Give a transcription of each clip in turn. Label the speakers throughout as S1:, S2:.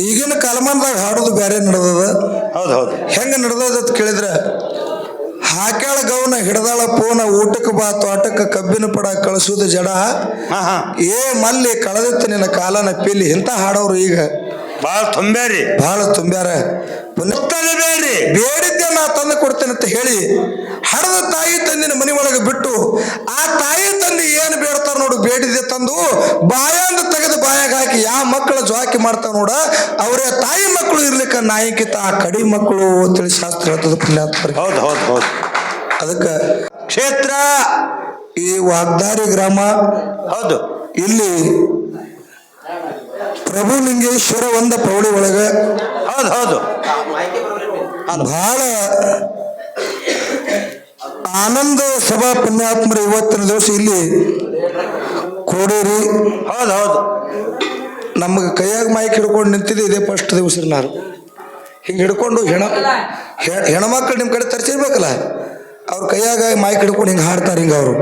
S1: ಈಗಿನ ಕಾಲಮಾನದಾಗ ಹಾಡೋದು ಬೇರೆ ನಡೆದದ.
S2: ಹೌದು ಹೌದು.
S1: ಹೆಂಗ ನಡೆದದ ಅಂತ ಕೇಳಿದ್ರೆ ಹಾಕ್ಯಾಳ ಗೌನ ಹಿಡದಾಳ ಪೋನ ಊಟಕ್ಕೆ ಬಾ ತೋಟಕ್ಕೆ ಕಬ್ಬಿನ ಪಡ ಕಳಿಸುವುದು ಜಡ. ಏ ಮಲ್ಲಿ ಕಳೆದಿತ್ತು ನಿನ್ನ ಕಾಲನ ಪಿಲಿ ಇಂಥ ಹಾಡೋರು ಈಗ.
S2: ಭಾಳ ತುಂಬ್ಯಾರಿ.
S1: ಬಹಳ ತುಂಬ್ಯಾರ.
S2: ಬೇಡಿ ಬೇಡ್ರಿ.
S1: ಬೇಡಿದ್ದೆ ನಾ ತಂದು ಕೊಡ್ತೇನೆ ಅಂತ ಹೇಳಿ ಹರದ ತಾಯಿ ತಂದಿನ ಮನೆ ಒಳಗೆ ಬಿಟ್ಟು ಆ ತಾಯಿ ತಂದೆ ಏನು ಬೇಡ್ತಾರ ನೋಡು ಬೇಡಿದ್ದೆ ತಂದು ಬಾಯಂದ ತೆಗೆದು ಬಾಯಾಗ ಹಾಕಿ ಯಾವ ಮಕ್ಕಳ ಜೋಕಿ ಮಾಡ್ತಾವ ನೋಡ ಅವರೇ ತಾಯಿ ಮಕ್ಕಳು ಇರ್ಲಿಕ್ಕ ನಾಯಕಿತ ಆ ಕಡಿ ಮಕ್ಕಳು ಅಂತೇಳಿ ಶಾಸ್ತ್ರ ಹೇಳ್ತದ ಪುಣ್ಯಾತ್ಮರಿ
S2: ಹೌದು ಹೌದು ಹೌದು.
S1: ಅದಕ್ಕೆ
S2: ಕ್ಷೇತ್ರ?
S1: ಈ ವಾಗ್ದಾರಿ ಗ್ರಾಮ
S2: ಹೌದು.
S1: ಇಲ್ಲಿ ಪ್ರಭುಲಿಂಗೇಶ್ವರ ಒಂದ ಪೌಳಿ ಒಳಗೆ
S2: ಹೌದು ಹೌದು.
S1: ಬಹಳ ಆನಂದ ಸಭಾ ಪುಣ್ಯಾತ್ಮರ ಇವತ್ತಿನ ದಿವಸ ಇಲ್ಲಿ ಕೋಡೇರಿ.
S2: ಹೌದು ಹೌದು.
S1: ನಮಗೆ ಕೈಯಾಗ ಮೈಕ್ ಹಿಡ್ಕೊಂಡು ನಿಂತಿದ್ದೆ ಇದೇ ಫಸ್ಟ್ ದಿವಸ ನಾನು. ಹಿಂಗೆ ಹಿಡ್ಕೊಂಡು ಹೆಣ ಹೆ- ಹೆಣ್ಮಕ್ಳು ನಿಮ್ಮ ಕಡೆ ತರಿಸಿರ್ಬೇಕಲ್ಲ? ಅವ್ರ ಕೈಯಾಗ ಮೈಕ್ ಹಿಡ್ಕೊಂಡು ಹಿಂಗೆ ಹಾಡ್ತಾರೆ ಹಿಂಗೆ ಅವರು.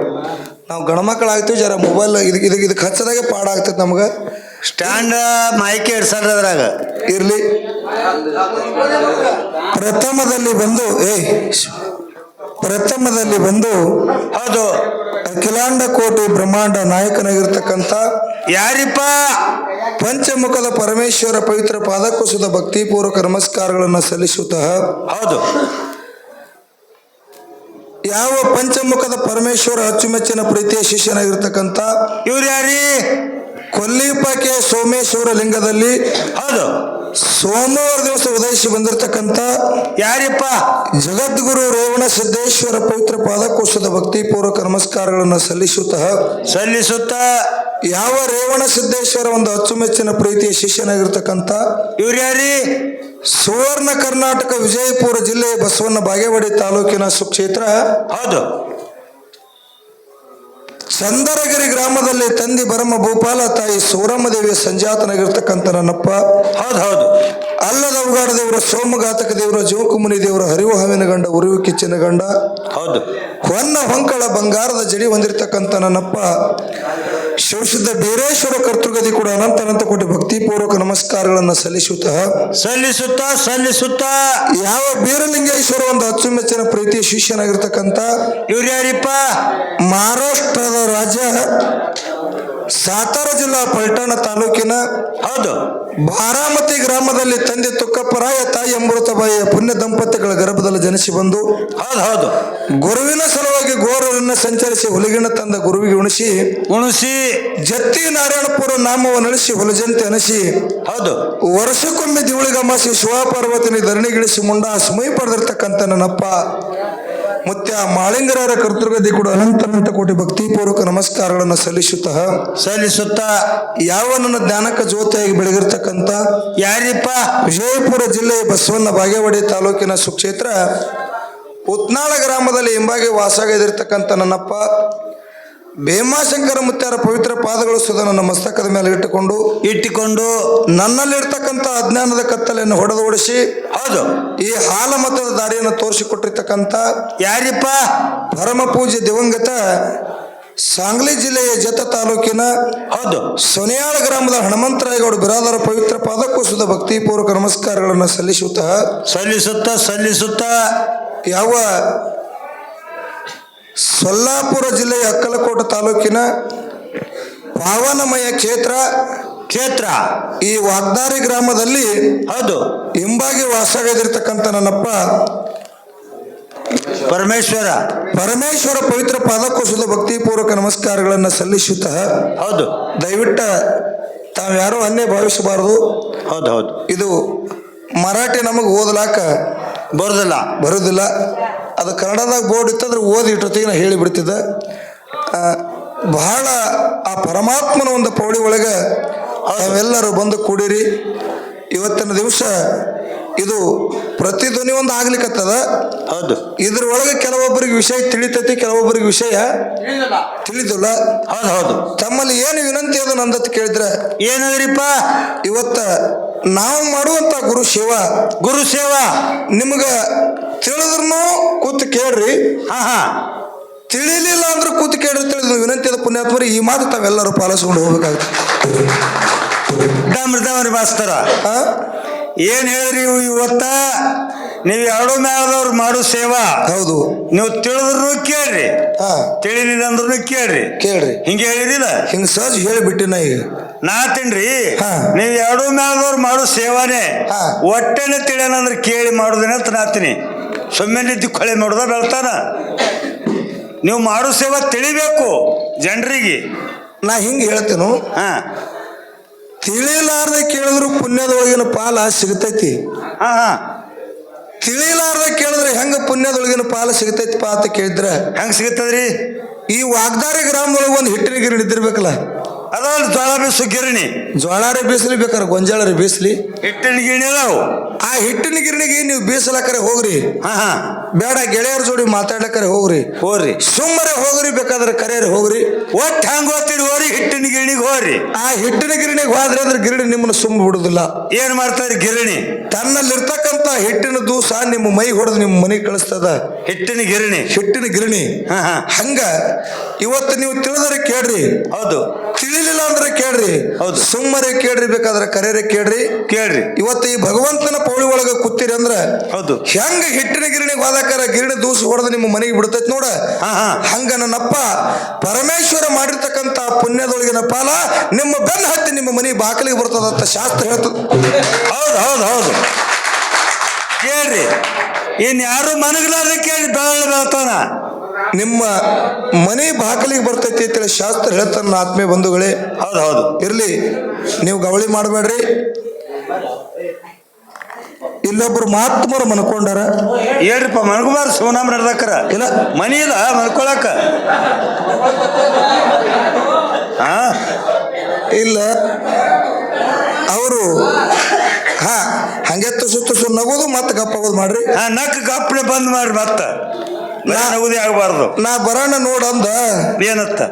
S1: ನಾವು ಗಣಮಕ್ಳು ಆಗ್ತೀವಿ ಜರ ಮೊಬೈಲ್ ಇದಕ್ಕೆ ಇದಕ್ಕೆ ಇದಕ್ಕೆ ಹಚ್ಚದಾಗೆ ಪಾಡಾಗ್ತೈತೆ ನಮ್ಗೆ.
S2: ಸ್ಟ್ಯಾಂಡ್ ಮೈಕೆ ಇಡ್ಸಲ್ರಿ ಅದ್ರಾಗ
S1: ಇರಲಿ. ಪ್ರಥಮದಲ್ಲಿ ಬಂದು ಏ ಪ್ರಥಮದಲ್ಲಿ ಬಂದು
S2: ಹೌದು
S1: ಅಖಿಲಾಂಡ ಕೋಟಿ ಬ್ರಹ್ಮಾಂಡ ನಾಯಕನಾಗಿರ್ತಕ್ಕಂಥ
S2: ಯಾರಿಪ್ಪ?
S1: ಪಂಚಮುಖದ ಪರಮೇಶ್ವರ ಪವಿತ್ರ ಪಾದಕುಸುದ ಭಕ್ತಿಪೂರ್ವಕ ನಮಸ್ಕಾರಗಳನ್ನು ಸಲ್ಲಿಸುತ್ತಾ.
S2: ಹೌದು.
S1: ಯಾವ ಪಂಚಮುಖದ ಪರಮೇಶ್ವರ ಅಚ್ಚುಮೆಚ್ಚಿನ ಪ್ರೀತಿಯ ಶಿಷ್ಯನಾಗಿರ್ತಕ್ಕಂಥ
S2: ಇವ್ರು ಯಾರಿ?
S1: ಕೊಲ್ಲಿಪಕ್ಕೆ ಸೋಮೇಶ್ವರ ಲಿಂಗದಲ್ಲಿ.
S2: ಹೌದು.
S1: ಸೋಮವಾರ ದಿವಸ ಉದಯಿಸಿ ಬಂದಿರತಕ್ಕಂತ
S2: ಯಾರಿಪ್ಪ?
S1: ಜಗದ್ಗುರು ರೇವಣ ಸಿದ್ದೇಶ್ವರ ಪವಿತ್ರ ಪಾದಕೋಶದ ಭಕ್ತಿಪೂರ್ವಕ ನಮಸ್ಕಾರಗಳನ್ನು ಸಲ್ಲಿಸುತ್ತಾ?
S2: ಸಲ್ಲಿಸುತ್ತ?
S1: ಯಾವ ರೇವಣ ಸಿದ್ದೇಶ್ವರ ಒಂದು ಅಚ್ಚುಮೆಚ್ಚಿನ ಪ್ರೀತಿಯ ಶಿಷ್ಯನಾಗಿರ್ತಕ್ಕಂಥ?
S2: ಇವ್ರು ಯಾರಿ?
S1: ಸುವರ್ಣ ಕರ್ನಾಟಕ ವಿಜಯಪುರ ಜಿಲ್ಲೆ ಬಸವನ ಬಾಗೇವಾಡಿ ತಾಲೂಕಿನ ಸುಕ್ಷೇತ್ರ.
S2: ಹೌದು.
S1: ಚಂದರಗಿರಿ ಗ್ರಾಮದಲ್ಲಿ ತಂದಿ ಬರಮ ಭೂಪಾಲ ತಾಯಿ ಸೂರಮ್ಮ ದೇವಿಯ ಸಂಜಾತನಾಗಿರ್ತಕ್ಕಂಥ ನನ್ನಪ್ಪ.
S2: ಹೌದು ಹೌದು.
S1: ಅಲ್ಲದ ಉಗಾಡ ದೇವರ ಸೋಮಘಾತಕ ದೇವರ ಜೋಕುಮುನಿ ದೇವರ ಹರಿವು ಹವಿನ ಗಂಡ ಉರಿವು ಕಿಚ್ಚಿನ ಗಂಡ.
S2: ಹೌದು.
S1: ಹೊನ್ನ ಹೊಂಕಳ ಬಂಗಾರದ ಜಡಿ ಹೊಂದಿರತಕ್ಕಂಥ ನನ್ನಪ್ಪ. ಶಿವಶುದ್ಧ ಬೀರೇಶ್ವರ ಕರ್ತೃಗದಿ ಕೂಡ ಅನಂತ ಅನಂತ ಕೋಟಿ ಭಕ್ತಿಪೂರ್ವಕ ನಮಸ್ಕಾರಗಳನ್ನು ಸಲ್ಲಿಸುತ್ತಾ
S2: ಸಲ್ಲಿಸುತ್ತ ಸಲ್ಲಿಸುತ್ತ.
S1: ಯಾವ ಬೀರಲಿಂಗೇಶ್ವರ ಒಂದು ಅಚ್ಚುಮೆಚ್ಚಿನ ಪ್ರೀತಿಯ ಶಿಷ್ಯನಾಗಿರ್ತಕ್ಕಂಥ
S2: ಇವ್ರು ಯಾರಿಪ್ಪ
S1: ಮಹಾರಾಷ್ಟ್ರದ ರಾಜ್ಯ ಸಾತಾರ ಜಿಲ್ಲಾ ಪಲ್ಟಾಣ ತಾಲೂಕಿನ
S2: ಹೌದು
S1: ಬಾರಾಮತಿ ಗ್ರಾಮದಲ್ಲಿ ತಂದೆ ತುಕ್ಕಪ್ಪರಾಯ ತಾಯಿ ಅಮೃತಬಾಯಿಯ ಪುಣ್ಯ ದಂಪತಿಗಳ ಗರ್ಭದಲ್ಲಿ ಜನಿಸಿ ಬಂದು
S2: ಹೌದು ಹೌದು.
S1: ಗುರುವಿನ ಸಲುವಾಗಿ ಗೋರರನ್ನ ಸಂಚರಿಸಿ ಹುಲಿಗಿನ ತಂದ ಗುರುವಿಗೆ ಉಣಿಸಿ
S2: ಉಣಿಸಿ
S1: ಜತ್ತಿ ನಾರಾಯಣಪುರ ನಾಮವನ್ನು ನಡೆಸಿ ಹುಲಜಂತೆ ಅನಿಸಿ
S2: ಹೌದು.
S1: ವರ್ಷಕ್ಕೊಮ್ಮೆ ದಿವಳಿಗಮಾಸಿ ಶಿವಪಾರ್ವತಿನಿ ಧರಣಿಗಿಳಿಸಿ ಮುಂಡ ಸುಮೈ ಪಡೆದಿರ್ತಕ್ಕಂಥ ನನ್ನಪ್ಪ ಮುತ್ಯ ಮಾಳಿಂಗರವರ ಕರ್ತೃಗದಿ ಕೂಡ ಅನಂತ ಅನಂತ ಕೋಟಿ ಭಕ್ತಿಪೂರ್ವಕ ನಮಸ್ಕಾರಗಳನ್ನು ಸಲ್ಲಿಸುತ್ತಾ?
S2: ಸಲ್ಲಿಸುತ್ತ.
S1: ಯಾವ ನನ್ನ ಜ್ಞಾನಕ್ಕೆ ಜ್ಯೋತಿಯಾಗಿ ಬೆಳಗಿರ್ತಕ್ಕಂಥ
S2: ಯಾರಿಪ್ಪ?
S1: ವಿಜಯಪುರ ಜಿಲ್ಲೆಯ ಬಸವನ ಬಾಗೇವಾಡಿ ತಾಲೂಕಿನ ಸುಕ್ಷೇತ್ರ ಉತ್ನಾಳ ಗ್ರಾಮದಲ್ಲಿ ಹಿಂಬಾಗಿ ವಾಸಾಗಿದಿರ್ತಕ್ಕಂಥ ನನ್ನಪ್ಪ ಭೀಮಾಶಂಕರ ಮುತ್ಯಾರ ಪವಿತ್ರ ಪಾದಗಳು ಸುದ ನನ್ನ ಮಸ್ತಕದ ಮೇಲೆ ಇಟ್ಟುಕೊಂಡು
S2: ಇಟ್ಟುಕೊಂಡು
S1: ನನ್ನಲ್ಲಿರ್ತಕ್ಕಂಥ ಅಜ್ಞಾನದ ಕತ್ತಲೆಯನ್ನು ಹೊಡೆದು ಓಡಿಸಿ
S2: ಹೌದು.
S1: ಈ ಹಾಲ ಮತದ ದಾರಿಯನ್ನು ತೋರಿಸಿಕೊಟ್ಟಿರ್ತಕ್ಕಂಥ
S2: ಯಾರಿಪ್ಪ?
S1: ಪರಮ ಪೂಜೆ ದಿವಂಗತ ಸಾಂಗ್ಲಿ ಜಿಲ್ಲೆಯ ಜತ ತಾಲೂಕಿನ
S2: ಹೌದು.
S1: ಸೊನೆಯಾಳ ಗ್ರಾಮದ ಹನುಮಂತರಾಯಗೌಡ ಬಿರಾದರ ಪವಿತ್ರ ಪಾದಕೋಶದ ಭಕ್ತಿಪೂರ್ವಕ ನಮಸ್ಕಾರಗಳನ್ನು ಸಲ್ಲಿಸುತ್ತಾ
S2: ಸಲ್ಲಿಸುತ್ತ ಸಲ್ಲಿಸುತ್ತ.
S1: ಯಾವ ಸೊಲ್ಲಾಪುರ ಜಿಲ್ಲೆಯ ಅಕ್ಕಲಕೋಟ ತಾಲೂಕಿನ ಪಾವನಮಯ ಕ್ಷೇತ್ರ
S2: ಕ್ಷೇತ್ರ
S1: ಈ ವಾಗ್ದಾರಿ ಗ್ರಾಮದಲ್ಲಿ
S2: ಹೌದು.
S1: ಹಿಂಬಾಗಿ ವಾಸವಾಗಿರ್ತಕ್ಕಂಥ ನನ್ನಪ್ಪ
S2: ಪರಮೇಶ್ವರ.
S1: ಪರಮೇಶ್ವರ ಪವಿತ್ರ ಪಾದಕೋಶದ ಭಕ್ತಿಪೂರ್ವಕ ನಮಸ್ಕಾರಗಳನ್ನು ಸಲ್ಲಿಸುತ್ತ
S2: ಹೌದು.
S1: ದಯವಿಟ್ಟು ತಾವ್ಯಾರೂ ಅನ್ನೇ ಭಾವಿಸಬಾರದು.
S2: ಹೌದು ಹೌದು.
S1: ಇದು ಮರಾಠಿ ನಮಗೆ ಓದಲಾಕ
S2: ಬರೋದಿಲ್ಲ.
S1: ಬರೋದಿಲ್ಲ. ಅದು ಕನ್ನಡದಾಗ ಬೋರ್ಡ್ ಇತ್ತಂದ್ರೆ ಓದಿ ಇಟ್ಟೊತ್ತಿಗೆ ನಾ ಹೇಳಿಬಿಡ್ತಿದ್ದೆ ಬಹಳ ಆ ಪರಮಾತ್ಮನ ಒಂದು ಪೌಳಿ ಒಳಗೆ ತಾವೆಲ್ಲರೂ ಬಂದು ಕೂಡಿರಿ. ಇವತ್ತಿನ ದಿವಸ ಇದು ಪ್ರತಿಧ್ವನಿ ಒಂದು ಆಗ್ಲಿಕ್ಕತ್ತದ
S2: ಹೌದು.
S1: ಇದ್ರೊಳಗೆ ಕೆಲವೊಬ್ಬರಿಗೆ ವಿಷಯ ತಿಳಿತೈತಿ ಕೆಲವೊಬ್ಬರಿಗೆ ವಿಷಯ ತಿಳಿದಿಲ್ಲ.
S2: ಹೌದು ಹೌದು.
S1: ತಮ್ಮಲ್ಲಿ ಏನು ವಿನಂತಿ ಅದು ನಂದತ್ ಕೇಳಿದ್ರೆ
S2: ಏನಾದ್ರಿಪ್ಪ?
S1: ಇವತ್ತ ನಾವು ಮಾಡುವಂತ ಗುರು ಸೇವಾ
S2: ಗುರು ಸೇವಾ.
S1: ನಿಮ್ಗ ತಿಳಿದ್ರು ಕೂತು ಕೇಳ್ರಿ.
S2: ಹಾ ಹಾ.
S1: ತಿಳಿಲಿಲ್ಲ ಅಂದ್ರೆ ಕೂತು ಕೇಳಿ ತಿಳಿದು ವಿನಂತಿಯದ ಪುಣ್ಯಾತ್ಮರು ಈ ಮಾತು ತಾವೆಲ್ಲರೂ ಪಾಲಿಸ್ಕೊಂಡು ಹೋಗ್ಬೇಕಾಗುತ್ತೆ.
S2: ಡಮ್ರದವ್ರಿ ಮಾಸ್ತರ
S1: ಆ?
S2: ಏನ್ ಹೇಳ್ರಿ ಇವ್ ಇವತ್ತ? ನೀವು ಎರಡು ಮೇಳದವ್ರು ಮಾಡೋ ಸೇವಾ.
S1: ಹೌದು.
S2: ನೀವು ತಿಳಿದ್ರು ಕೇಳ್ರಿ.
S1: ಹಾ
S2: ತಿಳಿಲಿಲ್ಲ ಅಂದ್ರೂ ಕೇಳ್ರಿ.
S1: ಕೇಳ್ರಿ.
S2: ಹಿಂಗೆ ಹೇಳಿದಿಲ್ಲ?
S1: ಹಿಂಗ ಸಹಜ ನಾ ಈಗ.
S2: ನಾ ತಿನ್ರಿ
S1: ಹಾ.
S2: ನೀವು ಎರಡು ಮೇಳದವ್ರು ಮಾಡೋ ಸೇವಾನೇ. ಒಟ್ಟೆನೆ ತಿಳಿಯಲ್ಲ ಅಂದ್ರೆ ಕೇಳಿ ಮಾಡೋದೇನೆ ಅಂತ ನಾತೀನಿ ಸುಮ್ಮನೆ ನಿಂತು ಕೊಳೆ ಮಾಡುದ ಬೆಳ್ತಾನ. ನೀವು ಮಾಡೋ ಸೇವಾ ತಿಳಿಬೇಕು ಜನರಿಗೆ.
S1: ನಾ ಹಿಂಗೆ ಹೇಳ್ತೇನು
S2: ಹಾ.
S1: ತಿಳಿಲಾರ್ದೆ ಕೇಳಿದ್ರು ಪುಣ್ಯದೊಳಗಿನ ಪಾಲ ಸಿಗ್ತೈತಿ.
S2: ಹಾ ಹಾ.
S1: ತಿಳಿಲಾರ್ದೆ ಕೇಳಿದ್ರೆ ಹೆಂಗ ಪುಣ್ಯದೊಳಗಿನ ಪಾಲ ಸಿಗ್ತೈತಿಪ್ಪ ಅಂತ ಕೇಳಿದ್ರೆ
S2: ಹೆಂಗ್ ಸಿಗ್ತದ್ರಿ?
S1: ಈ ವಾಗ್ದಾರಿ ಗ್ರಾಮದೊಳಗೆ ಒಂದು ಹಿಟ್ಟಿನ ಗಿರಣಿ ಇದ್ದಿರ್ಬೇಕಲ್ಲ
S2: ಅದಲ್ಲ ಜ್ವಾಳ ಬೀಸು ಗಿರಣಿ.
S1: ಜ್ವಾಳಾರೆ ಬೀಸಲಿ ಬೇಕಾರೆ ಗೊಂಜಾಳರೆ ಬೀಸಲಿ.
S2: ಹಿಟ್ಟಿನ ಗಿರಣಿ ಅದಾವು.
S1: ಆ ಹಿಟ್ಟಿನ ಗಿರಣಿಗೆ ನೀವು ಬೀಸಲಕ್ಕರೆ ಹೋಗ್ರಿ.
S2: ಹಾ ಹಾ.
S1: ಬೇಡ ಗೆಳೆಯರ ಜೋಡಿ ಮಾತಾಡ್ಲಕ್ಕರೆ ಹೋಗ್ರಿ.
S2: ಹೋಗ್ರಿ.
S1: ಸುಮ್ಮನೆ ಹೋಗ್ರಿ ಬೇಕಾದ್ರೆ ಕರೆಯರಿ ಹೋಗ್ರಿ.
S2: ಒಟ್ಟು ಹಂಗ ಹೋಗ್ತೀರಿ ಹೋರಿ ಹಿಟ್ಟಿನ ಗಿರಣಿಗೆ ಹೋಗ್ರಿ.
S1: ಆ ಹಿಟ್ಟಿನ ಗಿರಣಿಗೆ ಹೋದ್ರೆ ಅಂದ್ರೆ ಗಿರಣಿ ನಿಮ್ಮನ್ನ ಸುಮ್ಮ ಬಿಡುದಿಲ್ಲ.
S2: ಏನ್ ಮಾಡ್ತಾರೆ ಗಿರಣಿ?
S1: ತನ್ನಲ್ಲಿರ್ತಕ್ಕಂಥ ಹಿಟ್ಟಿನ ದೂಸ ನಿಮ್ಮ ಮೈ ಹೊಡೆದು ನಿಮ್ಮ ಮನೆಗೆ ಕಳಿಸ್ತದ.
S2: ಹಿಟ್ಟಿನ ಗಿರಣಿ.
S1: ಹಿಟ್ಟಿನ ಗಿರಣಿ. ಹಂಗ ಇವತ್ತು ನೀವು ತಿಳಿದ್ರೆ ಕೇಳ್ರಿ.
S2: ಹೌದು.
S1: ತಿಳಿಲಿಲ್ಲ ಅಂದ್ರೆ ಕೇಳ್ರಿ.
S2: ಹೌದು.
S1: ಸುಮ್ಮನೆ ಕೇಳ್ರಿ ಬೇಕಾದ್ರೆ ಕರೆಯರೆ ಕೇಳ್ರಿ.
S2: ಕೇಳ್ರಿ.
S1: ಇವತ್ತು ಈ ಭಗವಂತನ ಪೌಳಿ ಒಳಗೆ ಕೂತಿರಿ ಅಂದ್ರೆ
S2: ಹೌದು.
S1: ಹೆಂಗ ಹಿಟ್ಟಿನ ಗಿರಣಿಗೆ ಹೋದಾಕಾರ ಗಿರಣಿ ದೂಸ ಹೊಡೆದು ನಿಮ್ಮ ಮನೆಗೆ ಬಿಡ್ತೈತಿ ನೋಡ.
S2: ಹಾ ಹಾ.
S1: ಹಂಗ ನನ್ನಪ್ಪ ಪರಮೇಶ್ವರ ಮಾಡಿರ್ತಕ್ಕಂತ ಪುಣ್ಯದೊಳಗಿನ ಪಾಲ ನಿಮ್ಮ ಬೆನ್ನ ಹತ್ತಿ ನಿಮ್ಮ ಮನೆ ಬಾಕಲಿಗೆ ಬರ್ತದಂತ ಶಾಸ್ತ್ರ ಹೇಳ್ತದ.
S2: ಹೌದು ಹೌದು ಹೌದು. ಕೇಳ್ರಿ. ಇನ್ ಯಾರು ಮನಗಲಾರ್ದೆ ಕೇಳಿ ಬೆಳ ಬೆಳ್ತಾನ
S1: ನಿಮ್ಮ ಮನೆ ಬಾಕಲಿಗೆ ಬರ್ತೈತಿ ಅಂತೇಳಿ ಶಾಸ್ತ್ರ ಹೇಳ್ತಾರ ನನ್ನ ಆತ್ಮೀಯ ಬಂಧುಗಳೇ.
S2: ಹೌದು ಹೌದು
S1: ಇರ್ಲಿ ನೀವು ಗವಳಿ ಮಾಡಬೇಡ್ರಿ. ಇಲ್ಲೊಬ್ರು ಮಹಾತ್ಮರು ಮನ್ಕೊಂಡಾರ.
S2: ಹೇಳ್ರಿಪ್ಪ ಮನ್ಕುಮಾರ್ ಶಿವನಾಮ ನಡ್ದಕ್ಕರ
S1: ಇಲ್ಲ.
S2: ಮನಿ ಇಲ್ಲ ಮನ್ಕೊಳಕ. ಹಾ?
S1: ಇಲ್ಲ. ಅವರು ಹಾ ಹಂಗೆ ತುಸು ತುಸು ನಗೋದು ಮತ್ತೆ ಗಪ್ಪಾಗೋದು ಮಾಡ್ರಿ.
S2: ಹಾ ನಕ್ ಗಪ್ಪನೆ ಬಂದ್ ಮಾಡ್ರಿ ಮತ್ತ. ನಗುದಿ ಆಗಬಾರ್ದು.
S1: ನಾ ಬರೋಣ ನೋಡಂದ
S2: ಏನತ್ತ?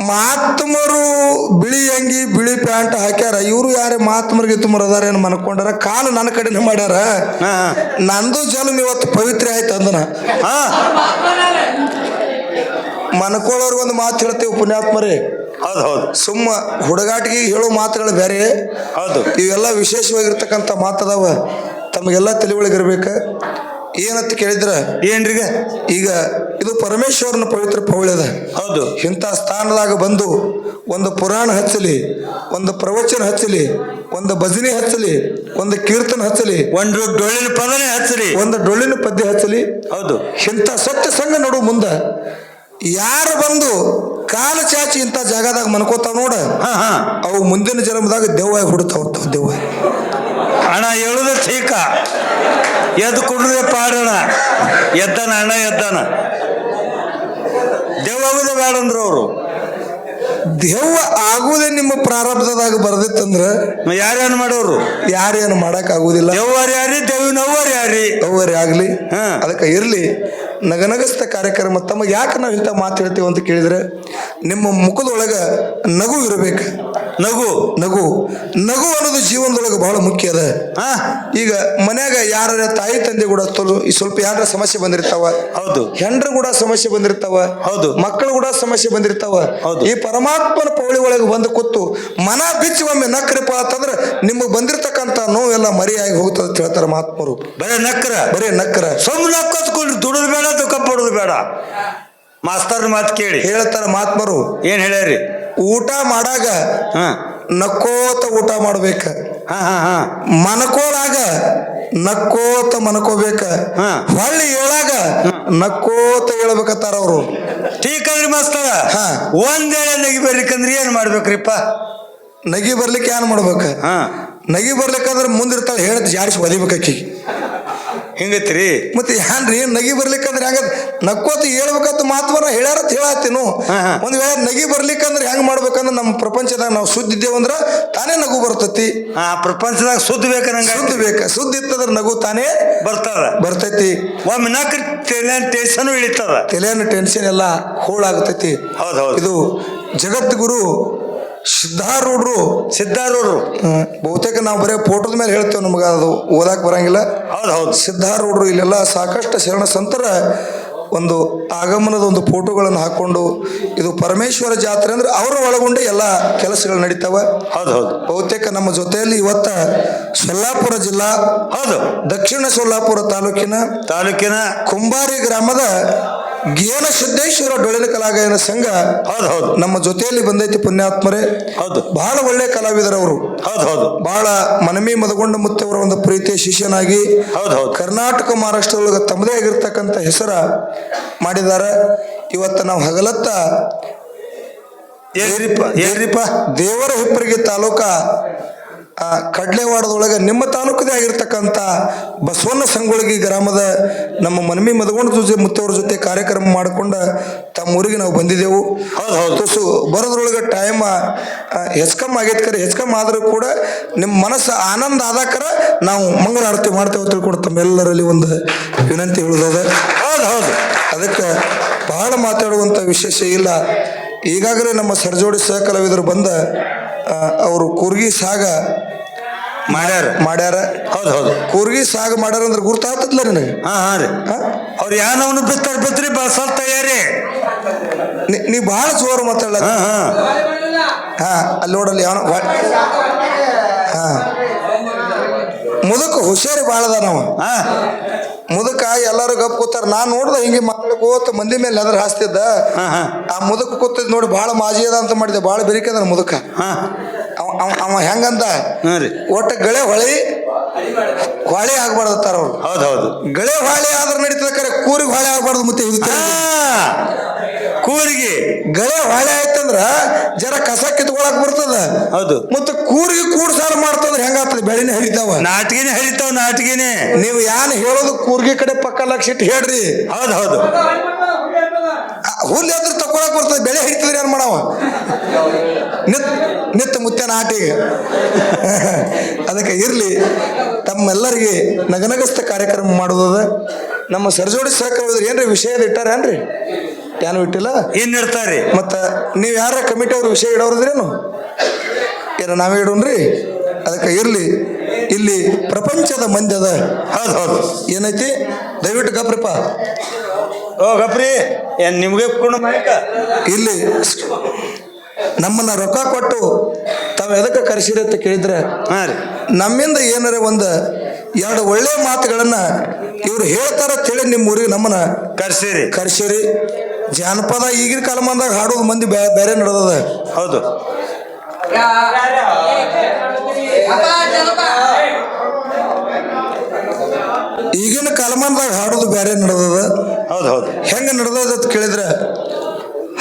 S1: ಮಾತ್ಮರು ಬಿಳಿ ಅಂಗಿ ಬಿಳಿ ಪ್ಯಾಂಟ್ ಹಾಕ್ಯಾರ. ಇವರು ಯಾರೇ ಮಹಾತ್ಮರಿಗೆ ತುಮರ್ ಅದಾರ ಏನು ಮನ್ಕೊಂಡಾರ? ಕಾಲು ನನ್ನ ಕಡೆನೇ ಮಾಡ್ಯಾರ.
S2: ಹಾ.
S1: ನಂದು ಜನ್ಮ ಇವತ್ತು ಪವಿತ್ರ ಆಯ್ತು ಅಂದನ.
S2: ಹಾ.
S1: ಮನ್ಕೊಳ್ಳೋರ್ಗೆ ಒಂದು ಮಾತು ಹೇಳ್ತೇವೆ ಪುಣ್ಯಾತ್ಮರೇ.
S2: ಹೌದು ಹೌದು.
S1: ಸುಮ್ಮ ಹುಡುಗಾಟಿಗೆ ಹೇಳೋ ಮಾತುಗಳು ಬೇರೆ.
S2: ಹೌದು.
S1: ಇವೆಲ್ಲ ವಿಶೇಷವಾಗಿರ್ತಕ್ಕಂಥ ಮಾತದಾವ. ತಮಗೆಲ್ಲ ತಿಳಿವಳಿಗಿರ್ಬೇಕು. ಏನಂತ ಕೇಳಿದ್ರ?
S2: ಏನ್ರಿಗ?
S1: ಈಗ ಇದು ಪರಮೇಶ್ವರನ ಪವಿತ್ರ ಪೌಳ್ಯದ
S2: ಹೌದು.
S1: ಇಂಥ ಸ್ಥಾನದಾಗ ಬಂದು ಒಂದು ಪುರಾಣ ಹಚ್ಚಲಿ ಒಂದು ಪ್ರವಚನ ಹಚ್ಚಲಿ ಒಂದು ಭಜನೆ ಹಚ್ಚಲಿ ಒಂದು ಕೀರ್ತನ ಹಚ್ಚಲಿ
S2: ಒಂದು ಡೊಳ್ಳಿನ ಪದನೆ ಹಚ್ಚಲಿ.
S1: ಒಂದು ಡೊಳ್ಳಿನ ಪದ್ಯ ಹಚ್ಚಲಿ.
S2: ಹೌದು.
S1: ಇಂಥ ಸತ್ಯ ಸಂಘ ನಡು ಮುಂದ ಯಾರು ಬಂದು ಕಾಲು ಚಾಚಿ ಇಂಥ ಜಾಗದಾಗ ಮನ್ಕೋತಾವ ನೋಡ? ಅವು ಮುಂದಿನ ಜನ್ಮದಾಗ ದೆವ್ವಾಗಿ ಹುಡುತಾವ ದೆವ್ವ.
S2: ಹಣ ಹೇಳುದ ಠೀಕ. ಎದ್ದು ಕುಡ್ರೆ ಪಾಡೋಣ. ಎದ್ದಾನ ಅಣ್ಣ ಎದ್ದಾನ. ದೇವ್ ಬೇಡ ಬೇಡಂದ್ರು ಅವರು.
S1: ದೇವ್ ಆಗುವುದೇ ನಿಮ್ಮ ಪ್ರಾರಬ್ಧದಾಗ ಬರ್ದಿತ್ತಂದ್ರ
S2: ಏನು ಮಾಡೋರು?
S1: ಯಾರೇನು ಮಾಡಕ್ ಆಗುದಿಲ್ಲ.
S2: ದೇವ್ವಾರ ಯಾರಿ? ದೇವಿನವ್ವಾರ ಯಾರಿ?
S1: ಅವ್ವರೇ ಆಗ್ಲಿ.
S2: ಹ.
S1: ಅದಕ್ಕೆ ಇರ್ಲಿ. ನಗನಗಸ್ತ ಕಾರ್ಯಕ್ರಮ ತಮಗೆ ಯಾಕೆ ನಾವು ಇಂಥ ಮಾತು ಹೇಳ್ತೀವಿ ಅಂತ ಕೇಳಿದ್ರೆ ನಿಮ್ಮ ಮುಖದೊಳಗ ನಗು ಇರಬೇಕು.
S2: ನಗು
S1: ನಗು. ನಗು ಅನ್ನೋದು ಜೀವನದೊಳಗೆ ಬಹಳ ಮುಖ್ಯ ಅದ.
S2: ಹಾ.
S1: ಈಗ ಮನ್ಯಾಗ ಯಾರ ತಾಯಿ ತಂದೆ ಕೂಡ ತೊಲು- ಈ ಸ್ವಲ್ಪ ಯಾರ ಸಮಸ್ಯೆ ಬಂದಿರ್ತಾವ
S2: ಹೌದು.
S1: ಹೆಂಡ್ರು ಕೂಡ ಸಮಸ್ಯೆ ಬಂದಿರ್ತಾವ
S2: ಹೌದು.
S1: ಮಕ್ಕಳು ಕೂಡ ಸಮಸ್ಯೆ ಬಂದಿರ್ತಾವ.
S2: ಹೌದು.
S1: ಈ ಪರಮಾತ್ಮನ ಪೌಳಿ ಒಳಗೆ ಬಂದು ಕೂತು ಮನ ಬಿಚ್ಚಿ ಒಮ್ಮೆ ನಕ್ರಪ್ಪ ಅಂತಂದ್ರೆ ನಿಮಗೆ ಬಂದಿರತಕ್ಕಂತ ನೋವೆಲ್ಲ ಮರಿಯಾಗಿ ಹೋಗ್ತದೆ ಅಂತ ಹೇಳ್ತಾರೆ ಮಹಾತ್ಮರು.
S2: ಬರೇ ನಕ್ರ.
S1: ಬರೇ ನಕ್ರ.
S2: ಸುಮ್ಮನೆ ನಕ್ಕೋತ್ಕೊಂಡ್ರಿ ದುಡಿದು ಬೇಡ ದುಃಖ ಪಡೋದು ಬೇಡ. ಮಾಸ್ತರ್ ಮಾತು ಕೇಳಿ.
S1: ಹೇಳ್ತಾರೆ ಮಹಾತ್ಮರು.
S2: ಏನ್ ಹೇಳ್ಯಾರಿ?
S1: ಊಟ ಮಾಡಾಗ
S2: ಹಾ.
S1: ನಕ್ಕೋತ ಊಟ ಮಾಡ್ಬೇಕ.
S2: ಹಾ ಹಾ ಹಾ.
S1: ಮನಕೋಲಾಗ ನಕ್ಕೋತ ಮನ್ಕೋಬೇಕ.
S2: ಹಾ.
S1: ಹೊಳ್ಳಿ ಹೇಳಾಗ ನಕ್ಕೋತ ಹೇಳ್ಬೇಕತ್ತಾರ ಅವರು.
S2: ಟೀಕ್ ಅಂದ್ರಿ ಮಾಸ್ತರ
S1: ಹಾ.
S2: ಒಂದೇಳೆ ನಗಿ ಬರ್ಲಿಕ್ಕಂದ್ರೆ ಏನ್ ಮಾಡ್ಬೇಕ್ರಿಪ್ಪ?
S1: ನಗಿ ಬರ್ಲಿಕ್ಕೆ ಏನ್ ಮಾಡ್ಬೇಕ?
S2: ಹಾ.
S1: ನಗಿ ಬರ್ಲಿಕ್ಕಂದ್ರೆ ಮುಂದಿರ್ತಾಳೆ ಹೇಳ್ತ ಜಾಡಿಸಿ ಒದಿಬೇಕಾಕಿ
S2: ಹಿಂಗೈತ್ರಿ?
S1: ಮತ್ತೆ ಏನ್ರಿ ನಗಿ ಬರ್ಲಿಕ್ಕಂದ್ರೆ ಹೆಂಗ ನಕ್ಕೋತ ಹೇಳ್ಬೇಕಂತ ಮಾತ್ವನ ಹೇಳ್ಯಾರ ಹೇಳತ್ತೀನು.
S2: ಹಾ, ಹಾ.
S1: ಒಂದ್ ವೇಳೆ ನಗಿ ಬರ್ಲಿಕ್ಕಂದ್ರೆ ಹೆಂಗ್ ಮಾಡ್ಬೇಕಂದ್ರೆ ನಮ್ಮ ಪ್ರಪಂಚದಾಗ ನಾವು ಸುದ್ದ ಇದ್ದೇವಂದ್ರ ತಾನೇ ನಗು ಬರ್ತತಿ.
S2: ಆ ಪ್ರಪಂಚದಾಗ ಸುದ್ದ ಬೇಕ ನಂಗ
S1: ಸುದ್ದಿ ಬೇಕ. ಸುದ್ದಿ ಇತ್ತಂದ್ರ ನಗು ತಾನೇ
S2: ಬರ್ತದ.
S1: ಬರ್ತೈತಿ.
S2: ಒಮ್ಮೆ ನಾಕ್ ತಲೆಯ ಟೆನ್ಷನ್ ಇಳಿತದ.
S1: ತಲೆಯನ್ನು ಟೆನ್ಷನ್ ಎಲ್ಲ ಹೋಳಾಗತೈತಿ
S2: ಹೌದೌದು ಹೌದು.
S1: ಇದು ಜಗದ್ಗುರು ಸಿದ್ಧಾರೂಢರು ಸಿದ್ಧಾರೂಢರು. ಬಹುತೇಕ ನಾವು ಬರೀ ಫೋಟೋದ ಮೇಲೆ ಹೇಳ್ತೇವೆ ನಮ್ಗೆ ಅದು ಓದಾಕ್ ಬರಂಗಿಲ್ಲ.
S2: ಹೌದು ಹೌದು.
S1: ಸಿದ್ಧಾರೂಢರು ಇಲ್ಲೆಲ್ಲ ಸಾಕಷ್ಟು ಶರಣ ಸಂತರ ಒಂದು ಆಗಮನದ ಒಂದು ಫೋಟೋಗಳನ್ನು ಹಾಕೊಂಡು ಇದು ಪರಮೇಶ್ವರ ಜಾತ್ರೆ ಅಂದ್ರೆ ಅವರ ಒಳಗೊಂಡೇ ಎಲ್ಲ ಕೆಲಸಗಳು ನಡೀತಾವ.
S2: ಹೌದು ಹೌದು.
S1: ಬಹುತೇಕ ನಮ್ಮ ಜೊತೆಯಲ್ಲಿ ಇವತ್ತ ಸೊಲ್ಲಾಪುರ ಜಿಲ್ಲಾ
S2: ಹೌದು.
S1: ದಕ್ಷಿಣ ಸೊಲ್ಲಾಪುರ ತಾಲೂಕಿನ
S2: ತಾಲೂಕಿನ
S1: ಕುಂಬಾರಿ ಗ್ರಾಮದ ಗೇನ ಸಿದ್ದೇಶ್ವರ ಡೊಳ್ಳಿನ ಕಲಾಗಾಯನ ಸಂಘ
S2: ಹೌದು ಹೌದು.
S1: ನಮ್ಮ ಜೊತೆಯಲ್ಲಿ ಬಂದೈತಿ ಪುಣ್ಯಾತ್ಮರೇ.
S2: ಹೌದು.
S1: ಬಹಳ ಒಳ್ಳೆ ಕಲಾವಿದರವರು
S2: ಹೌದು ಹೌದು.
S1: ಬಹಳ ಮನಮಿ ಮದಗೊಂಡ ಮುತ್ತವರ ಒಂದು ಪ್ರೀತಿಯ ಶಿಷ್ಯನಾಗಿ
S2: ಹೌದು ಹೌದು.
S1: ಕರ್ನಾಟಕ ಮಹಾರಾಷ್ಟ್ರದೊಳಗೆ ತಮ್ಮದೇ ಆಗಿರ್ತಕ್ಕಂಥ ಹೆಸರ ಮಾಡಿದ್ದಾರೆ. ಇವತ್ತು ನಾವು ಹಗಲತ್ತ
S2: ಏರಿಪ್ಪ ಏರಿಪ್ಪ
S1: ದೇವರ ಹಿಪ್ಪರಿಗೆ ತಾಲೂಕ ಆ, ಕಡ್ಲೆವಾಡದೊಳಗೆ ನಿಮ್ಮ ತಾಲೂಕದೇ ಆಗಿರ್ತಕ್ಕಂಥ ಬಸವಣ್ಣ ಸಂಗೊಳಗಿ ಗ್ರಾಮದ ನಮ್ಮ ಮನಮಿ ಮದಗೊಂಡ ಜೊತೆ ಮುತ್ತವ್ರ ಜೊತೆ ಕಾರ್ಯಕ್ರಮ ಮಾಡಿಕೊಂಡ ತಮ್ಮ ಊರಿಗೆ ನಾವು ಬಂದಿದ್ದೆವು.
S2: ಹೌದು ಹೌದು.
S1: ತುಸು ಬರೋದ್ರೊಳಗೆ ಟೈಮ್ ಹೆಚ್ಕಮ್ ಆಗೈತೆ ಕರೆ ಹೆಚ್ಕಮ್ ಆದರೂ ಕೂಡ ನಿಮ್ಮ ಮನಸ್ಸು ಆನಂದ ಆದಾಕರ ನಾವು ಮಂಗಳ ಆರತಿ ಮಾಡ್ತೇವೆ ತಿಳ್ಕೊಂಡು ತಮ್ಮೆಲ್ಲರಲ್ಲಿ ಒಂದು ವಿನಂತಿ ಹೇಳೋದದ
S2: ಹೌದು ಹೌದು.
S1: ಅದಕ್ಕೆ ಬಹಳ ಮಾತಾಡುವಂಥ ವಿಶೇಷ ಇಲ್ಲ. ಈಗಾಗಲೇ ನಮ್ಮ ಸರ್ಜೋಡಿ ಸಹಕಲಾವಿದರು ಬಂದ ಅವರು ಕೂರ್ಗಿ ಸಾಗ
S2: ಮಾಡ್ಯಾರ.
S1: ಮಾಡ್ಯಾರ.
S2: ಹೌದು ಹೌದು.
S1: ಕೂರ್ಗಿ ಸಾಗ ಮಾಡ್ಯಾರ ಅಂದ್ರೆ ಗುರ್ತಾಗ್ತದ್ಲ ನನಗೆ?
S2: ಹಾ ಹಾ ರೀ? ಅವ್ರು ಯಾನವನು ಬಿತ್ತಾರ ಬಿತ್ರಿ ಬಸಲ್ ತಯಾರಿ.
S1: ನೀ- ಬಹಳ ಭಾಳ ಜೋರು ಮಾತಾಡಲ್ಲ
S2: ಹಾ ಹಾ.
S1: ಹಾ ಅಲ್ಲಿ ನೋಡಲ್ಲಿ ಯಾವ ಹಾ. ಮುದಕ್ ಹುಷಾರಿ ಭಾಳ ಅದ ನಾವು
S2: ಹಾ.
S1: ಮುದಕ ಎಲ್ಲರೂ ಗಪ್ ಕೂತಾರ. ನಾನ್ ನೋಡ್ದ ಹಿಂಗೆ ಮಾತಾಡ್ಕೋತ ಮಂದಿ ಮೇಲೆ ಅದ್ರ ಹಾಸ್ತಿದ್ದ. ಆ ಮುದುಕ ಕೂತಿದ್ ನೋಡಿ ಬಹಳ ಮಾಜಿ ಅದ ಅಂತ ಮಾಡಿದೆ. ಬಹಳ ಬೆರಿಕದ ಮುದಕ.
S2: ಮುದುಕ
S1: ಅವ
S2: ಹೆಂಗಂತ
S1: ಒಟ್ಟ ಗಳೆ ಹೊಳಿ ಹೊಳೆ ಆಗ್ಬಾರ್ದತ್ತಾರ ಅವ್ರು.
S2: ಹೌದು ಹೌದು.
S1: ಗಳೆ ಹೊಳೆ ಆದ್ರೆ ನಡೀತದ ಕರೆ? ಕೂರಿಗೆ ಹೊಳೆ ಆಗ್ಬಾರ್ದು ಮತ್ತೆ ಗಳೆ ಹೊಳೆ ಆಯ್ತಂದ್ರ ಜರ ಕಸ ಕಿತ್ಕೊಳಕ್ ಬರ್ತದ.
S2: ಹೌದು.
S1: ಮತ್ತೆ ಕೂರಿಗೆ ಕೂಡ್ ಸಾರು ಮಾಡ್ತಂದ್ರೆ ಹೆಂಗಾಗ್ತದೆ? ಬೆಳಿನ ಹರಿತಾವ.
S2: ನಾಟಕಿನೇ ಹರಿತಾವ ನಾಟಕಿನೇ.
S1: ನೀವು ಯಾನ್ ಹೇಳೋದು ಕೂರ್ಗಿ ಕಡೆ ಪಕ್ಕ ಲಕ್ಷ ಇಟ್ಟು ಹೇಳ್ರಿ.
S2: ಹೌದು ಹೌದು.
S1: ಹುಲ್ಲು ಎದ್ರ ತಕೊಳಕ್ ಬರ್ತದೆ ಬೆಳೆ ಹಿಡಿತದ್ರಿ ಏನ್ ಮಾಡವ? ನಿತ್ ನಿತ್ ಮುತ್ತೆ ಆಟಿಗೆ ಅದಕ್ಕೆ ಇರ್ಲಿ ತಮ್ಮೆಲ್ಲರಿಗೆ ನಗನಗಸ್ತ ಕಾರ್ಯಕ್ರಮ ಮಾಡೋದದ. ನಮ್ಮ ಸರ್ಜೋಡಿ ಸಹಕಾರ ಏನ್ರಿ ವಿಷಯದ ಇಟ್ಟಾರೇನ್ರಿ ಏನು ಇಟ್ಟಿಲ್ಲ
S2: ಏನ್ ಇಡ್ತಾರ್ರಿ
S1: ಮತ್ತ ನೀವು ಯಾರ ಕಮಿಟಿ ಅವ್ರ ವಿಷಯ ಇಡೋರಿದ್ರೇನು? ಏನ ನಾವೇ ಇಡೋನ್ರಿ? ಅದಕ್ಕೆ ಇರ್ಲಿ. ಇಲ್ಲಿ ಪ್ರಪಂಚದ ಮಂದಿ ಅದ
S2: ಹೌದು ಹೌದು.
S1: ಏನೈತಿ? ದಯವಿಟ್ಟು ಗಪ್ರಿಪ್ಪ.
S2: ಓ ಗಪ್ರಿ ಏನ್ ನಿಮ್ಗೆ ಕೊಂಡು ಮೈಕ
S1: ಇಲ್ಲಿ ನಮ್ಮನ್ನ ರೊಕ್ಕ ಕೊಟ್ಟು ತಾವು ಎದಕ್ಕೆ ಕರೆಸಿರಿ ಅಂತ ಕೇಳಿದ್ರೆ
S2: ಹಾ ರೀ.
S1: ನಮ್ಮಿಂದ ಏನಾರ ಒಂದು ಎರಡು ಒಳ್ಳೆ ಮಾತುಗಳನ್ನ ಇವ್ರು ಹೇಳ್ತಾರ ತಿಳಿ ನಿಮ್ಮ ಊರಿಗೆ ನಮ್ಮನ್ನ
S2: ಕರ್ಸಿರಿ.
S1: ಕರೆಸಿರಿ. ಜಾನಪದ ಈಗಿನ ಕಾಲಮಾನದಾಗ ಹಾಡೋದು ಮಂದಿ ಬೇರೆ ನಡೆದದ.
S2: ಹೌದು.
S1: ಈಗಿನ ಕಾಲಮಾನದಾಗ ಹಾಡೋದು ಬೇರೆ ನಡೆದದ.
S2: ಹೌದು ಹೌದು.
S1: ಹೆಂಗ ನಡೆದದ ಅಂತ ಕೇಳಿದ್ರೆ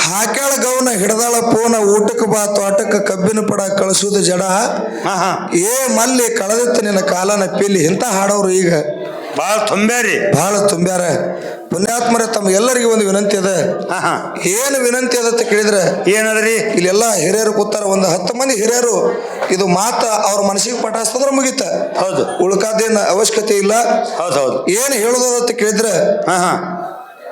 S1: ಹಾಕ್ಯಾಳ ಗೌನ ಹಿಡದಾಳ ಪೋನ ಊಟಕ್ಕೆ ಬಾ ತೋಟಕ್ಕೆ ಕಬ್ಬಿನ ಪಡ ಕಳಿಸುವುದು ಜಡ. ಏ ಮಲ್ಲಿ ಕಳೆದಿತ್ತು ನಿನ್ನ ಕಾಲನ ಪಿಲಿ ಇಂಥ ಹಾಡೋರು ಈಗ.
S2: ಭಾಳ ತುಂಬ್ಯಾರಿ.
S1: ಬಹಳ ತುಂಬ್ಯಾರ. ಪುಣ್ಯಾತ್ಮರ ತಮ್ಮ ಎಲ್ಲರಿಗೂ ಒಂದು ವಿನಂತಿ ಅದ.
S2: ಹಾ ಹಾ.
S1: ಏನು ವಿನಂತಿ ಅದ ಅಂತ ಕೇಳಿದ್ರೆ
S2: ಏನದ್ರಿ?
S1: ಇಲ್ಲೆಲ್ಲ ಹಿರಿಯರು ಕೂತಾರ ಒಂದು ಹತ್ತು ಮಂದಿ ಹಿರಿಯರು ಇದು ಮಾತ ಅವ್ರ ಮನಸ್ಸಿಗೆ ಪಟಾಸ್ತಂದ್ರೆ ಮುಗೀತ.
S2: ಹೌದು.
S1: ಉಳ್ಕಾದೇನ ಅವಶ್ಯಕತೆ ಇಲ್ಲ.
S2: ಹೌದು ಹೌದು.
S1: ಏನು ಹೇಳೋದು ಅಂತ ಕೇಳಿದ್ರೆ
S2: ಹಾ ಹಾ.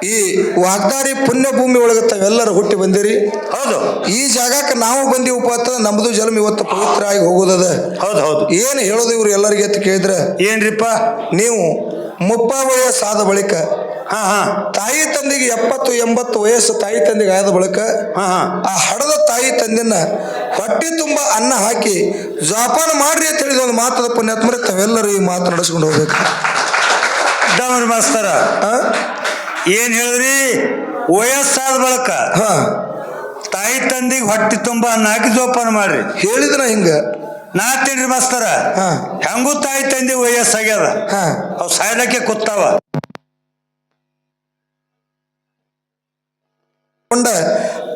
S1: ಈ ವಾಗ್ದಾರಿ ಪುಣ್ಯ ಭೂಮಿ ಒಳಗೆ ತಾವೆಲ್ಲರೂ ಹುಟ್ಟಿ ಬಂದಿರಿ.
S2: ಹೌದು.
S1: ಈ ಜಾಗಕ್ಕೆ ನಾವು ಬಂದೀವಪ್ಪ ಅಂತ ನಮ್ದು ಜನ್ಮ ಇವತ್ತು ಪವಿತ್ರ ಆಗಿ ಹೋಗೋದದ.
S2: ಹೌದು ಹೌದು.
S1: ಏನು ಹೇಳೋದು ಇವ್ರು ಎಲ್ಲರಿಗೆ ಅಂತ ಕೇಳಿದ್ರೆ
S2: ಏನ್ರಿಪ್ಪ?
S1: ನೀವು ಮುಪ್ಪ ಸಾದ ಬಳಿಕ
S2: ಹಾ ಹಾ.
S1: ತಾಯಿ ತಂದೆಗೆ ಎಪ್ಪತ್ತು ಎಂಬತ್ತು ವಯಸ್ಸು ತಾಯಿ ತಂದೆಗೆ ಆದ ಬಳಿಕ
S2: ಹಾ ಹಾ.
S1: ಆ ಹಡದ ತಾಯಿ ತಂದೆನ ಹೊಟ್ಟೆ ತುಂಬ ಅನ್ನ ಹಾಕಿ ಜೋಪಾನ ಮಾಡ್ರಿ ಅಂತ ಹೇಳಿದ ಒಂದು ಮಾತದ ಪುಣ್ಯಾತ್ಮರೆ ತಾವೆಲ್ಲರೂ ಈ ಮಾತು ನಡೆಸ್ಕೊಂಡು ಹೋಗ್ಬೇಕು.
S2: ಡಮರ್ ಮಾಸ್ತರ? ಏನ್ ಹೇಳಿದ್ರಿ? ವಯಸ್ಸಾದ ಬಳಕ
S1: ಹಾ.
S2: ತಾಯಿ ತಂದಿಗೆ ಹೊಟ್ಟೆ ತುಂಬ ಅನ್ನ ಹಾಕಿ ಜೋಪಾನ ಮಾಡ್ರಿ.
S1: ಹೇಳಿದ್ರ ಹಿಂಗ.
S2: ನಾ ತಿನ್ರಿ ಮಾಸ್ತರ.
S1: ಹಾ.
S2: ಹೆಂಗೂ ತಾಯಿ ತಂದಿ ವಯಸ್ಸಾಗ್ಯದ?
S1: ಹಾ.
S2: ಅವ್ ಸಾಯ್ಲಕ್ಕೆ ಕೂತಾವ.
S1: ಕೊಂಡ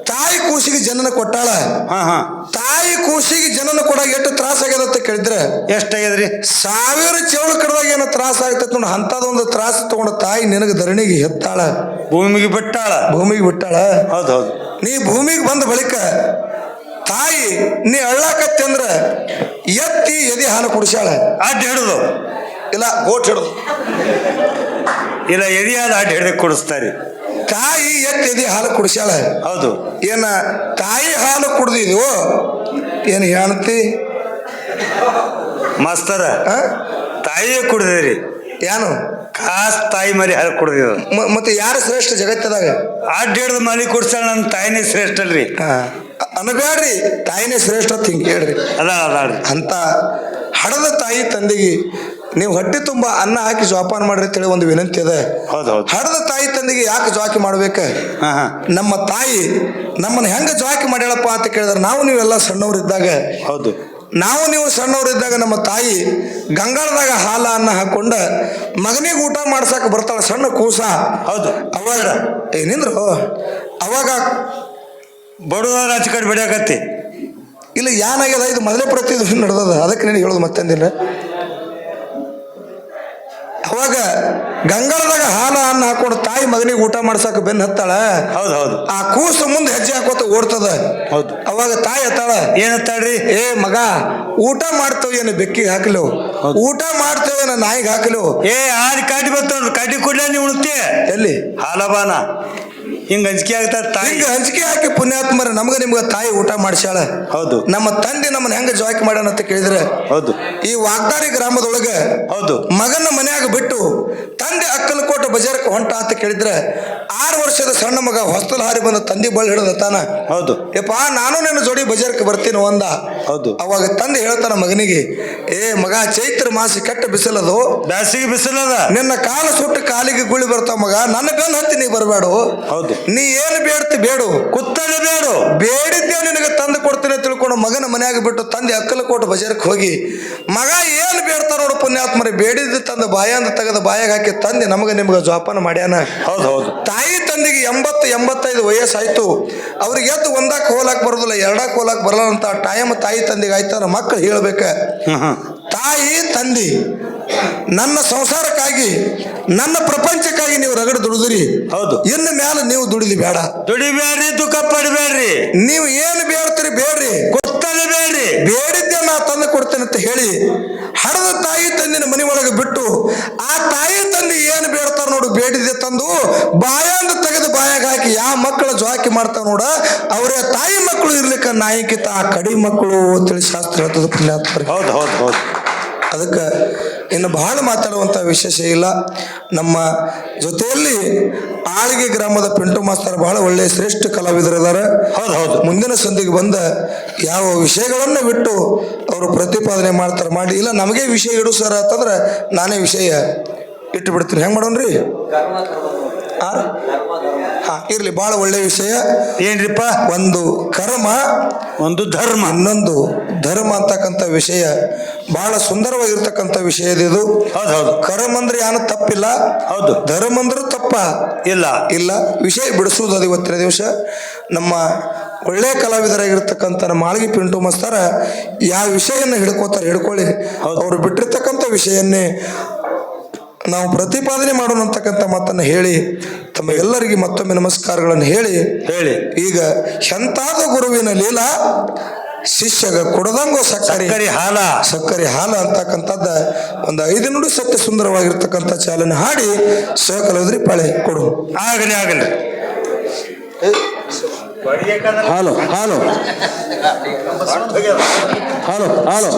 S1: ತಾಯಿ ಕೂಸಿಗೆ ಜನನ ಕೊಟ್ಟಾಳ.
S2: ಹಾ ಹಾ.
S1: ತಾಯಿ ಕೂಸಿಗೆ ಜನನ ಕೊಡಾಗ ಎಷ್ಟು ತ್ರಾಸ ಆಗ್ಯದ ಅಂತ ಕೇಳಿದ್ರೆ?
S2: ಎಷ್ಟಾಗ್ಯದ್ರಿ
S1: ಸಾವಿರ ಚೇಳು ಕಡದಾಗ ಏನೋ ತ್ರಾಸ ಆಗ್ತೈತೆ ನೋಡಿ ಒಂದು ತ್ರಾಸ ತಗೊಂಡ ತಾಯಿ ನಿನಗೆ ಧರಣಿಗೆ ಹೆತ್ತಾಳ.
S2: ಭೂಮಿಗೆ ಬಿಟ್ಟಾಳ.
S1: ಭೂಮಿಗೆ ಬಿಟ್ಟಾಳ?
S2: ಹೌದು ಹೌದು.
S1: ನೀ ಭೂಮಿಗೆ ಬಂದ ಬಳಿಕ ತಾಯಿ ನೀ ಅಳ್ಳಾಕತ್ತಿ ಅಂದ್ರ ಎತ್ತಿ ಎದಿ ಹಾಲು ಕುಡಿಸ್ಯಾಳ.
S2: ಅಡ್ಡ ಹಿಡಿದು.
S1: ಇಲ್ಲ ಗೋಟ್ ಹಿಡಿದು.
S2: ಇಲ್ಲ ಎರಿಯಾದ ಅಡ್ಡ ಹಿಡಿದು ಕೊಡಿಸ್ತಾರಿ.
S1: ತಾಯಿ ಎತ್ತಿ ಹಾಲು ಕುಡಿಸ್ಯಾಳ.
S2: ಹೌದು.
S1: ಏನ ತಾಯಿ ಹಾಲು ಕುಡ್ದಿದ್ವು ಏನು ಹೇಳ್ತಿ
S2: ಮಾಸ್ತರ
S1: ತಾಯಿ
S2: ತಾಯಿಯೇ ಕುಡ್ದಿರಿ.
S1: ಏನು
S2: ಕಾಸ್ ತಾಯಿ ಮರಿ ಹಾಲು ಕುಡ್ದಿದ
S1: ಮತ್ತೆ ಯಾರು ಶ್ರೇಷ್ಠ ಜಗತ್ತದಾಗ?
S2: ಅಡ್ಡ ಹಿಡಿದು ಮಲಿ ಕುಡ್ಸಾಳ ನನ್ನ ತಾಯಿನೇ ಶ್ರೇಷ್ಠ ಅಲ್ರಿ.
S1: ಹಾ ಅನಬ್ಯಾಡ್ರಿ ತಾಯಿನೇ ಶ್ರೇಷ್ಠ ಅಂತ ಹಿಂಗೆ ಹೇಳ್ರಿ.
S2: ಅದ
S1: ಅಂತ ಹಡದ ತಾಯಿ ತಂದೆಗೆ ನೀವು ಹೊಟ್ಟೆ ತುಂಬ ಅನ್ನ ಹಾಕಿ ಜೋಪಾನ ಮಾಡ್ರಿ ಅಂತೇಳಿ ಒಂದು ವಿನಂತಿ ಅದ.
S2: ಹೌದು ಹೌದು.
S1: ಹಡದ ತಾಯಿ ತಂದೆಗೆ ಯಾಕೆ ಜೋಕಿ ಮಾಡ್ಬೇಕ?
S2: ಹಾ ಹಾ.
S1: ನಮ್ಮ ತಾಯಿ ನಮ್ಮನ್ನ ಹೆಂಗ ಜೋಕಿ ಮಾಡ್ಯಾಳಪ್ಪ ಅಂತ ಕೇಳಿದ್ರೆ ನಾವು ನೀವೆಲ್ಲ ಸಣ್ಣವರಿದ್ದಾಗ
S2: ಹೌದು.
S1: ನಾವು ನೀವು ಸಣ್ಣವರಿದ್ದಾಗ ನಮ್ಮ ತಾಯಿ ಗಂಗಾಳದಾಗ ಹಾಲ ಅನ್ನ ಹಾಕೊಂಡ ಮಗನಿಗೆ ಊಟ ಮಾಡ್ಸಕ್ ಬರ್ತಾಳ ಸಣ್ಣ ಕೂಸ.
S2: ಹೌದು.
S1: ಅವಾಗ ಏನಿಂದ್ರು ಅವಾಗ
S2: ಬಡವರ ಕಡೆ ಬಿಡಕತ್ತಿ
S1: ಇಲ್ಲ ಏನಾಗ್ಯದ ಇದು ಮೊದಲೇ ಪ್ರತಿ ದಿವಸ ನಡೆದದ. ಅದಕ್ಕೆ ನೀನು ಹೇಳೋದು ಮತ್ತೊಂದಿಲ್ಲ ಅವಾಗ ಗಂಗಾಳದಾಗ ಹಾಲ ಅನ್ನ ಹಾಕೊಂಡು ತಾಯಿ ಮಗನಿಗೆ ಊಟ ಮಾಡ್ಸಕ್ ಬೆನ್ನ ಹತ್ತಾಳ.
S2: ಹೌದು ಹೌದು.
S1: ಆ ಕೂಸು ಮುಂದೆ ಹೆಜ್ಜೆ ಹಾಕೋತ ಓಡ್ತದ.
S2: ಹೌದು.
S1: ಅವಾಗ ತಾಯಿ ಹತ್ತಾಳ
S2: ಏನತ್ತಾಳ್ರಿ
S1: ಏ ಮಗ ಊಟ ಮಾಡ್ತೇವೆ ಏನು ಬೆಕ್ಕಿಗೆ ಹಾಕಲು. ಊಟ ಮಾಡ್ತೇವೆ ಏನು ನಾಯಿಗೆ ಹಾಕಲು?
S2: ಏ ಆಡಿ ಕಡ್ಡಿ ಬರ್ತಾವ ಕಡ್ಡಿ ಕೊಡ್ಲ ನೀವು ಉಣ್ತಿ?
S1: ಎಲ್ಲಿ?
S2: ಹಾಲಬಾನ. ಹಿಂಗ ಅಂಜಿಕೆ ಆಗ್ತಾ ತಾಯಿ.
S1: ಹಿಂಗ ಹಂಚಿಕೆ ಹಾಕಿ ಪುಣ್ಯಾತ್ಮರ ನಮ್ಗ ನಿಮ್ಗ ತಾಯಿ ಊಟ ಮಾಡಿಸ್ಯಾಳ.
S2: ಹೌದು.
S1: ನಮ್ಮ ತಂದೆ ನಮ್ಮನ್ನ ಹೆಂಗ ಜಾಯ್ಕ್ ಮಾಡ್ಯಾನ ಅಂತ ಕೇಳಿದ್ರೆ
S2: ಹೌದು.
S1: ಈ ವಾಗ್ದಾರಿ ಗ್ರಾಮದೊಳಗ
S2: ಹೌದು.
S1: ಮಗನ ಮನ್ಯಾಗ ಬಿಟ್ಟು ತಂದೆ ಅಕ್ಕಲಕೋಟ ಬಜಾರಕ್ಕೆ ಹೊಂಟ ಅಂತ ಕೇಳಿದ್ರೆ ಆರು ವರ್ಷದ ಸಣ್ಣ ಮಗ ಹೊಸ್ತಲ್ ಹಾರಿ ಬಂದ ತಂದೆ ಬಳ್ಳಿ ಹಿಡಿದ ತಾನ
S2: ಹೌದು.
S1: ಯಪ್ಪ ನಾನು ನನ್ನ ಜೋಡಿ ಬಜಾರ್ಕ್ಕೆ ಬರ್ತೀನಿ ಒಂದ
S2: ಹೌದು.
S1: ಅವಾಗ ತಂದೆ ಹೇಳ್ತಾನ ಮಗನಿಗೆ ಏ ಮಗ ಚೈತ್ರ ಮಾಸಿ ಕೆಟ್ಟ ಬಿಸಿಲದು.
S2: ಬ್ಯಾಸಿಗೆ ಬಿಸಿಲದ.
S1: ನಿನ್ನ ಕಾಲ ಸುಟ್ಟು ಕಾಲಿಗೆ ಗುಳಿ ಬರ್ತಾವ ಮಗ. ನನ್ನ ಬೆನ್ನ ಹತ್ತಿ ನೀ ಬರಬೇಡು
S2: ಹೌದು.
S1: ನೀ ಏನು ಬೇಡ್ತಿ ಬೇಡು.
S2: ಕುತ್ತಲೆ ಬೇಡು.
S1: ಬೇಡಿದ್ದೆ ನಿನಗೆ ತಂದು ಕೊಡ್ತೀನಿ ಅಂತ ತಿಳ್ಕೊಂಡು ಮಗನ ಮನೆಯಾಗ ಬಿಟ್ಟು ತಂದೆ ಅಕ್ಕಲಕೋಟ ಬಜಾರಕ್ಕೆ ಹೋಗಿ ಮಗ ಏನು ಬೇಡ್ತಾರ ನೋಡು ಪುಣ್ಯಾತ್ಮರಿ ಬೇಡಿದ್ದು ತಂದು ಬಾಯಂದ ತೆಗೆದು ಬಾಯಾಗ ಹಾಕಿ ತಂದೆ ನಮಗೆ ನಿಮ್ಗೆ ಜೋಪಾನ ಮಾಡ್ಯಾನ.
S2: ಹೌದು ಹೌದು.
S1: ತಾಯಿ ತಂದೆಗೆ ಎಂಬತ್ತು ಎಂಬತ್ತೈದು ವಯಸ್ಸಾಯ್ತು. ಅವ್ರಿಗೆ ಎದ್ದು ಒಂದಾಕ್ ಹೋಲಾಕ್ ಬರೋದಿಲ್ಲ ಎರಡಾಕ್ ಹೋಲಾಕ್ ಬರಲ್ಲ ಅಂತ ಟೈಮ್ ತಾಯಿ ತಂದೆಗೆ ಆಯ್ತಾರ ಮಕ್ಕಳು ಹೇಳ್ಬೇಕ. ತಾಯಿ ತಂದೆ ನನ್ನ ಸಂಸಾರಕ್ಕಾಗಿ ನನ್ನ ಪ್ರಪಂಚಕ್ಕಾಗಿ ನೀವು ರಗಡ ದುಡಿದ್ರಿ.
S2: ಹೌದು.
S1: ಇನ್ನು ಮೇಲೆ ನೀವು ದುಡಿದಿ ಬೇಡ.
S2: ದುಡಿಬೇಡ್ರಿ ದುಃಖ ಪಡಬೇಡ್ರಿ.
S1: ನೀವು ಏನು ಬೇಡ್ತೀರಿ ಬೇಡ್ರಿ.
S2: ಕೊಡ್ತಾನೆ ಬೇಡ್ರಿ.
S1: ಬೇಡಿದ್ದೆ ನಾ ತಂದು ಕೊಡ್ತೇನೆ ಅಂತ ಹೇಳಿ ಹಡದ ತಾಯಿ ತಂದಿನ ಮನೆ ಒಳಗೆ ಬಿಟ್ಟು ಆ ತಾಯಿ ತಂದೆ ಏನು ಬೇಡ್ತಾರ ನೋಡು ಬೇಡಿದೆ ತಂದು ಬಾಯಾಂದ ತೆಗೆದು ಬಾಯಾಗ ಹಾಕಿ ಯಾವ ಮಕ್ಕಳ ಜೋಕಿ ಮಾಡ್ತಾವ ನೋಡ ಅವರ ತಾಯಿ ಮಕ್ಕಳು ಇರ್ಲಿಕ್ಕ ನಾಯಿಕಿತ ಆ ಕಡಿ ಮಕ್ಕಳು ಅಂತೇಳಿ ಶಾಸ್ತ್ರ ಹೇಳ್ತದ ಪುಣ್ಯಾತ್ಮರಿ
S2: ಹೌದು ಹೌದು ಹೌದು.
S1: ಅದಕ್ಕೆ ಇನ್ನು ಬಹಳ ಮಾತಾಡುವಂಥ ವಿಶೇಷ ಇಲ್ಲ. ನಮ್ಮ ಜೊತೆಯಲ್ಲಿ ಆಳ್ಗೆ ಗ್ರಾಮದ ಪಿಂಟು ಮಾಸ್ತರ್ ಬಹಳ ಒಳ್ಳೆಯ ಶ್ರೇಷ್ಠ ಕಲಾವಿದರಿದ್ದಾರೆ
S2: ಹೌದು ಹೌದು.
S1: ಮುಂದಿನ ಸಂದಿಗೆ ಬಂದ ಯಾವ ವಿಷಯಗಳನ್ನು ಬಿಟ್ಟು ಅವರು ಪ್ರತಿಪಾದನೆ ಮಾಡ್ತಾರೆ ಮಾಡಿ ಇಲ್ಲ ನಮಗೆ ವಿಷಯ ಇಡು ಸರ್ ಅಂತಂದ್ರೆ ನಾನೇ ವಿಷಯ ಇಟ್ಟು ಬಿಡ್ತೀರಿ ಹೆಂಗೆ ಮಾಡೋಣ್ರಿ? ಹಾಂ ಇರಲಿ ಭಾಳ ಒಳ್ಳೆಯ ವಿಷಯ.
S2: ಏನ್ರಿಪ್ಪ?
S1: ಒಂದು ಕರ್ಮ
S2: ಒಂದು ಧರ್ಮ.
S1: ಇನ್ನೊಂದು ಧರ್ಮ ಅಂತಕ್ಕಂಥ ವಿಷಯ. ಬಹಳ ಸುಂದರವಾಗಿರ್ತಕ್ಕಂಥ ವಿಷಯ ಇದು.
S2: ಹೌದು ಹೌದು.
S1: ಕರ್ಮ ಅಂದ್ರೆ ಏನು ತಪ್ಪಿಲ್ಲ.
S2: ಹೌದು.
S1: ಧರ್ಮ ಅಂದ್ರೆ ತಪ್ಪ.
S2: ಇಲ್ಲ.
S1: ಇಲ್ಲ. ವಿಷಯ ಬಿಡಿಸುವುದು ಅದು ಇವತ್ತಿನ ದಿವಸ. ನಮ್ಮ ಒಳ್ಳೆಯ ಕಲಾವಿದರಾಗಿರ್ತಕ್ಕಂಥ ನಮ್ಮ ಮಾಳ್ಗಿ ಪಿಂಟು ಮಸ್ತಾರ ಯಾವ ವಿಷಯನ ಹಿಡ್ಕೋತಾರೆ ಹಿಡ್ಕೊಳ್ಳಿ.
S2: ಅವ್ರು
S1: ಅವರು ಬಿಟ್ಟಿರ್ತಕ್ಕಂಥ ವಿಷಯನ್ನೇ ನಾವು ಪ್ರತಿಪಾದನೆ ಮಾಡೋಣ ಅಂತಕ್ಕಂಥ ಮಾತನ್ನು ಹೇಳಿ ತಮ್ಮ ಎಲ್ಲರಿಗೆ ಮತ್ತೊಮ್ಮೆ ನಮಸ್ಕಾರಗಳನ್ನು ಹೇಳಿ
S2: ಹೇಳಿ.
S1: ಈಗ ಎಂತಾದ ಗುರುವಿನ ಲೀಲಾ ಶಿಷ್ಯಗ ಕೊಡದಂಗೋ ಸಕ್ಕರೆ.
S2: ಸಕ್ಕರೆ ಹಾಲ.
S1: ಸಕ್ಕರೆ ಹಾಲ ಅಂತಕ್ಕಂಥದ್ದ ಒಂದು ಐದು ನುಡಿ ಸತ್ಯ ಸುಂದರವಾಗಿರ್ತಕ್ಕಂಥ ಚಾಲನೆ ಹಾಡಿ ಸಹಕಲದ್ರಿ ಪಾಳೆ ಕೊಡು.
S2: ಆಗಲಿ ಆಗಲಿ.
S3: ಹಾಲು ಹಾಲು ಹಾಲು ಹಾಲು